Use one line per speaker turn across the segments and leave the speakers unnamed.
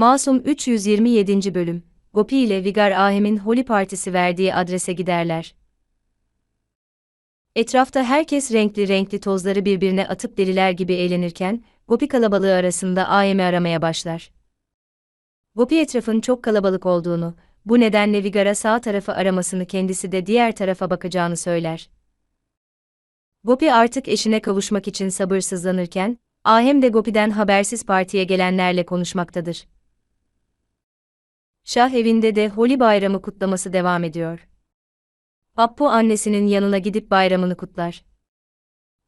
Masum 327. Bölüm Gopi ile Vigar Ahem'in Holi Partisi verdiği adrese giderler. Etrafta herkes renkli renkli tozları birbirine atıp deliler gibi eğlenirken, Gopi kalabalığı arasında Ahem'i aramaya başlar. Gopi etrafın çok kalabalık olduğunu, bu nedenle Vigar'a sağ tarafı aramasını kendisi de diğer tarafa bakacağını söyler. Gopi artık eşine kavuşmak için sabırsızlanırken, Ahem de Gopi'den habersiz partiye gelenlerle konuşmaktadır. Şah evinde de Holi bayramı kutlaması devam ediyor. Pappu annesinin yanına gidip bayramını kutlar.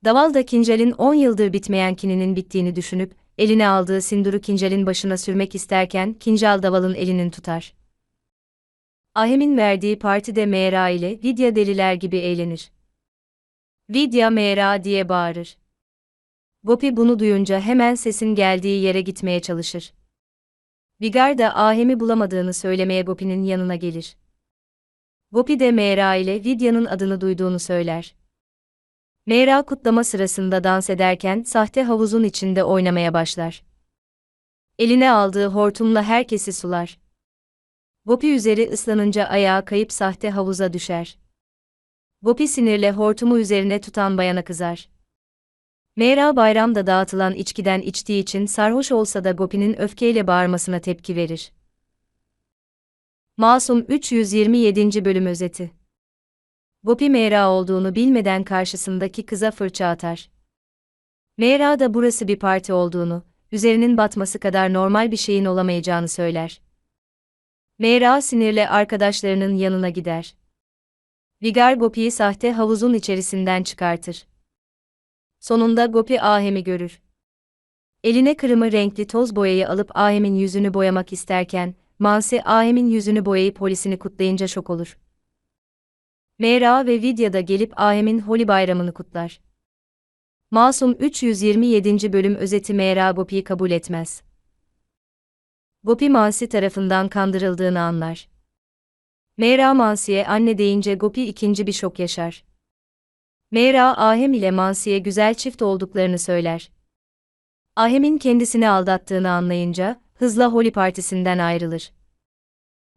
Daval da Kincal'in 10 yıldır bitmeyen kininin bittiğini düşünüp, eline aldığı sinduru Kincal'in başına sürmek isterken Kincal Daval'ın elinin tutar. Ahem'in verdiği partide Meera ile Vidya deliler gibi eğlenir. Vidya Meera diye bağırır. Gopi bunu duyunca hemen sesin geldiği yere gitmeye çalışır. Vigar da Ahem'i bulamadığını söylemeye Gopi'nin yanına gelir. Gopi de Meera ile Vidya'nın adını duyduğunu söyler. Meera kutlama sırasında dans ederken sahte havuzun içinde oynamaya başlar. Eline aldığı hortumla herkesi sular. Gopi üzeri ıslanınca ayağa kayıp sahte havuza düşer. Gopi sinirle hortumu üzerine tutan bayana kızar. Meera bayramda dağıtılan içkiden içtiği için sarhoş olsa da Gopi'nin öfkeyle bağırmasına tepki verir. Masum 327. Bölüm Özeti Gopi Meera olduğunu bilmeden karşısındaki kıza fırça atar. Meera da burası bir parti olduğunu, üzerinin batması kadar normal bir şeyin olamayacağını söyler. Meera sinirle arkadaşlarının yanına gider. Vigar Gopi'yi sahte havuzun içerisinden çıkartır. Sonunda Gopi Ahem'i görür. Eline kırımı renkli toz boyayı alıp Ahem'in yüzünü boyamak isterken, Mansi Ahem'in yüzünü boyayıp polisini kutlayınca şok olur. Meera ve Vidya da gelip Ahem'in Holi bayramını kutlar. Masum 327. bölüm özeti Meera Gopi'yi kabul etmez. Gopi Mansi tarafından kandırıldığını anlar. Meera Mansi'ye anne deyince Gopi ikinci bir şok yaşar. Meera Ahem ile Mansi'ye güzel çift olduklarını söyler. Ahem'in kendisini aldattığını anlayınca, hızla Holi partisinden ayrılır.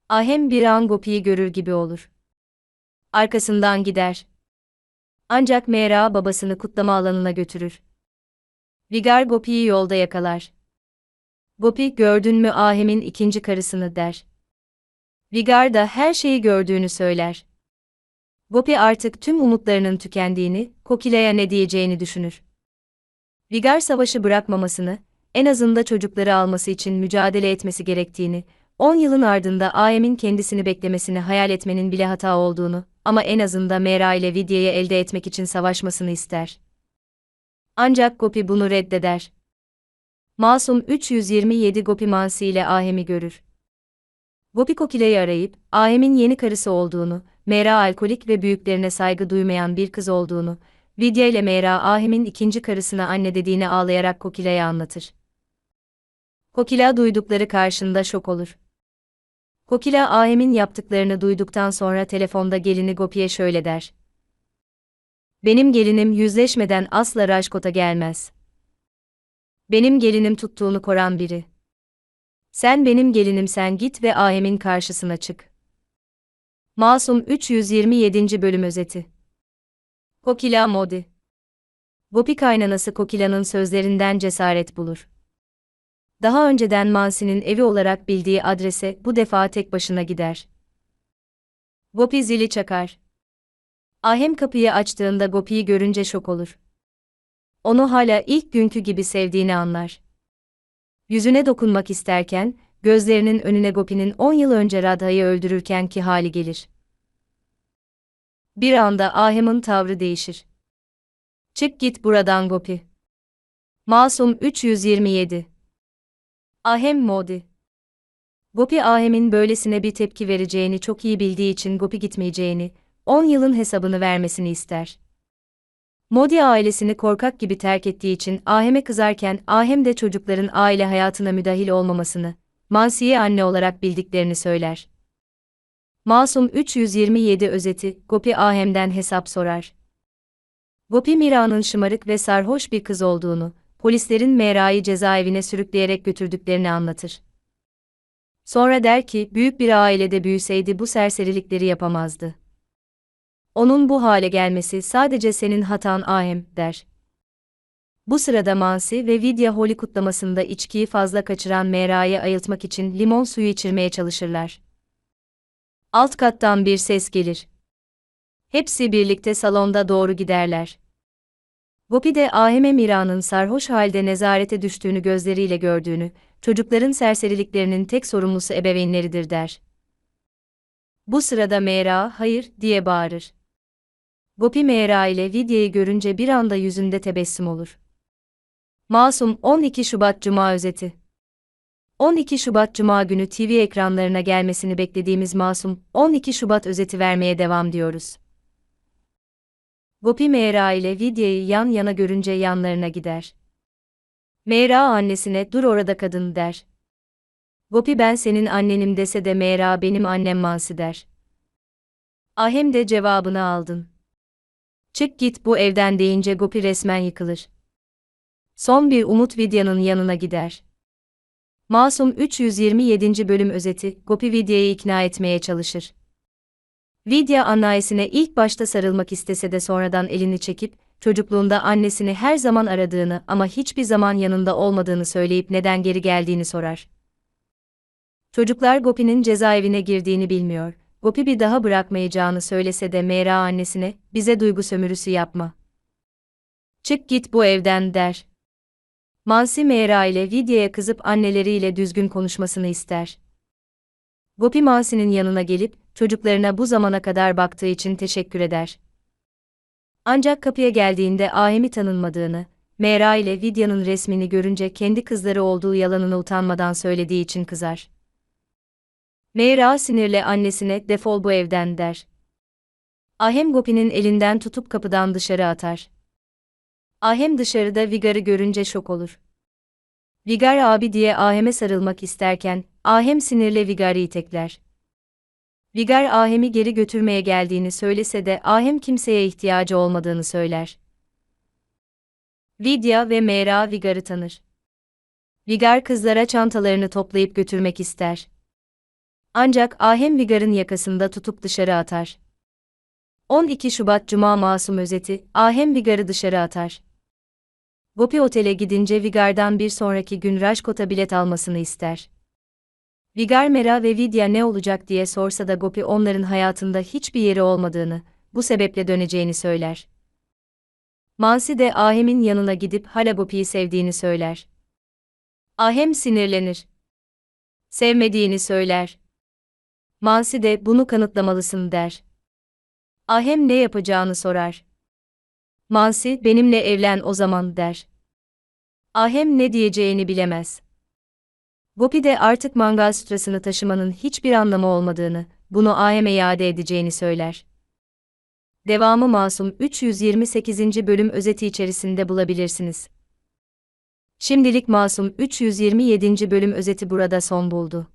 Ahem bir an Gopi'yi görür gibi olur. Arkasından gider. Ancak Meera babasını kutlama alanına götürür. Vigar Gopi'yi yolda yakalar. Gopi gördün mü Ahem'in ikinci karısını der. Vigar da her şeyi gördüğünü söyler. Gopi artık tüm umutlarının tükendiğini, Kokila'ya ne diyeceğini düşünür. Vigar savaşı bırakmamasını, en azında çocukları alması için mücadele etmesi gerektiğini, 10 yılın ardında Aem'in kendisini beklemesini hayal etmenin bile hata olduğunu ama en azında Mera ile Vidya'yı elde etmek için savaşmasını ister. Ancak Gopi bunu reddeder. Masum 327 Gopi Mansi ile Ahem'i görür. Gopi Kokila'yı arayıp, Ahem'in yeni karısı olduğunu, Mera alkolik ve büyüklerine saygı duymayan bir kız olduğunu, Vidya ile Mera Ahem'in ikinci karısına anne dediğini ağlayarak Kokila'ya anlatır. Kokila duydukları karşında şok olur. Kokila Ahem'in yaptıklarını duyduktan sonra telefonda gelini Gopi'ye şöyle der. Benim gelinim yüzleşmeden asla Rajkot'a gelmez. Benim gelinim tuttuğunu koran biri. Sen benim gelinim sen git ve Ahem'in karşısına çık. Masum 327. bölüm özeti. Kokila Modi. Gopi kaynanası Kokila'nın sözlerinden cesaret bulur. Daha önceden Mansi'nin evi olarak bildiği adrese bu defa tek başına gider. Gopi zili çakar. Ahem kapıyı açtığında Gopi'yi görünce şok olur. Onu hala ilk günkü gibi sevdiğini anlar. Yüzüne dokunmak isterken, gözlerinin önüne Gopi'nin 10 yıl önce Radha'yı öldürürken ki hali gelir. Bir anda Ahem'in tavrı değişir. Çık git buradan Gopi. Masum 327 Ahem Modi Gopi Ahem'in böylesine bir tepki vereceğini çok iyi bildiği için Gopi gitmeyeceğini, 10 yılın hesabını vermesini ister. Modi ailesini korkak gibi terk ettiği için Ahem'e kızarken Ahem de çocukların aile hayatına müdahil olmamasını, Mansi'yi anne olarak bildiklerini söyler. Masum 327 özeti, Gopi Ahem'den hesap sorar. Gopi Mira'nın şımarık ve sarhoş bir kız olduğunu, polislerin Mera'yı cezaevine sürükleyerek götürdüklerini anlatır. Sonra der ki, büyük bir ailede büyüseydi bu serserilikleri yapamazdı. Onun bu hale gelmesi sadece senin hatan Ahem, der. Bu sırada Mansi ve Vidya Holi kutlamasında içkiyi fazla kaçıran Mera'yı ayıltmak için limon suyu içirmeye çalışırlar. Alt kattan bir ses gelir. Hepsi birlikte salonda doğru giderler. Gopi de Ahime Mira'nın sarhoş halde nezarete düştüğünü gözleriyle gördüğünü, çocukların serseriliklerinin tek sorumlusu ebeveynleridir der. Bu sırada Mera, hayır, diye bağırır. Gopi Mera ile Vidya'yı görünce bir anda yüzünde tebessüm olur. Masum 12 Şubat Cuma özeti 12 Şubat Cuma günü TV ekranlarına gelmesini beklediğimiz Masum 12 Şubat özeti vermeye devam diyoruz. Gopi Mera ile Vidya'yı yan yana görünce yanlarına gider. Mera annesine dur orada kadın der. Gopi ben senin annenim dese de Mera benim annem Mansi der. Ahem de cevabını aldın. Çık git bu evden deyince Gopi resmen yıkılır. Son bir umut Vidya'nın yanına gider. Masum 327. bölüm özeti, Gopi Vidya'yı ikna etmeye çalışır. Vidya anneannesine ilk başta sarılmak istese de sonradan elini çekip, çocukluğunda annesini her zaman aradığını ama hiçbir zaman yanında olmadığını söyleyip neden geri geldiğini sorar. Çocuklar Gopi'nin cezaevine girdiğini bilmiyor. Gopi bir daha bırakmayacağını söylese de Mera annesine, bize duygu sömürüsü yapma. Çık git bu evden der. Mansi Mera ile Vidya'ya kızıp anneleriyle düzgün konuşmasını ister. Gopi Mansi'nin yanına gelip, çocuklarına bu zamana kadar baktığı için teşekkür eder. Ancak kapıya geldiğinde Ahem'i tanınmadığını, Mera ile Vidya'nın resmini görünce kendi kızları olduğu yalanını utanmadan söylediği için kızar. Mera sinirle annesine defol bu evden der. Ahem Gopi'nin elinden tutup kapıdan dışarı atar. Ahem dışarıda Vigar'ı görünce şok olur. Vigar abi diye Ahem'e sarılmak isterken, Ahem sinirle Vigar'ı itekler. Vigar Ahem'i geri götürmeye geldiğini söylese de Ahem kimseye ihtiyacı olmadığını söyler. Vidya ve Mera Vigar'ı tanır. Vigar kızlara çantalarını toplayıp götürmek ister. Ancak Ahem Vigar'ın yakasında tutup dışarı atar. 12 Şubat Cuma Masum Özeti, Ahem Vigar'ı dışarı atar. Gopi Otel'e gidince Vigar'dan bir sonraki gün Rajkot'a bilet almasını ister. Vigar Mera ve Vidya ne olacak diye sorsa da Gopi onların hayatında hiçbir yeri olmadığını, bu sebeple döneceğini söyler. Mansi de Ahem'in yanına gidip hala Gopi'yi sevdiğini söyler. Ahem sinirlenir. Sevmediğini söyler. Mansi de bunu kanıtlamalısın der. Ahem ne yapacağını sorar. Mansi benimle evlen o zaman der. Ahem ne diyeceğini bilemez. Gopi de artık mangal sutrasını taşımanın hiçbir anlamı olmadığını, bunu Ahem'e iade edeceğini söyler. Devamı Masum 328. bölüm özeti içerisinde bulabilirsiniz. Şimdilik Masum 327. bölüm özeti burada son buldu.